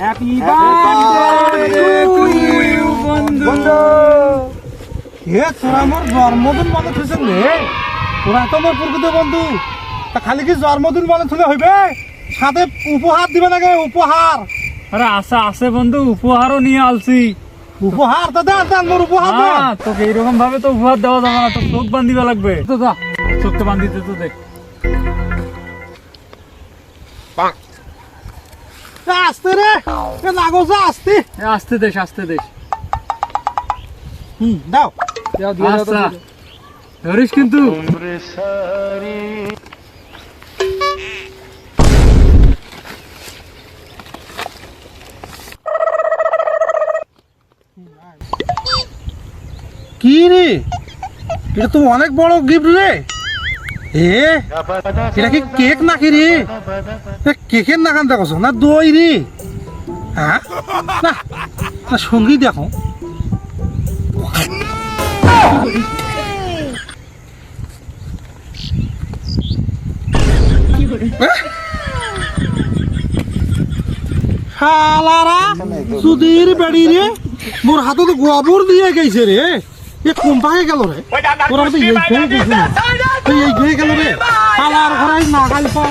Happy birthday to you বন্ধু। হে তোরা মোর জন্মদিন মনে থৈছে নে? তোরা তো মোর প্রকৃত বন্ধু। তা খালি কি জন্মদিন মনে থলে হইবে? সাথে উপহার দিবে নাকি? উপহার। আরে আশা আছে বন্ধু উপহারও নিয়ে আলছি। উপহার তো দেন দেন মোর উপহার দেন তোকে এইরকম ভাবে তো উপহার দেওয়া যাবে না তো চোখ বান্ধিবা লাগবে। তো যা চোখটা বান্ধিতে তো দেখ। এ, আসতে রে। এ লাগো যা আসতে। আসতে দেশ আসতে দেশ হুম দাও। আচ্ছা। ধরিস কিন্তু। কি রে? এটা তো অনেক বড় গিফট রে। এ? এটা কি কেক নাকি রে? কেকের নাকান দেখছ না দই রে? হ্যাঁ না না সঙ্গী দেখো। শালারা সুধীর বেড়ি রে মোর হাতে তো গোবর দিয়ে গেছে রে। এ কোম্পাকে গেল রে। তোরা তো এই খেয়ে গেছে না। এই গিয়ে গেল রে পালার ঘরে নাগাল পাওয়া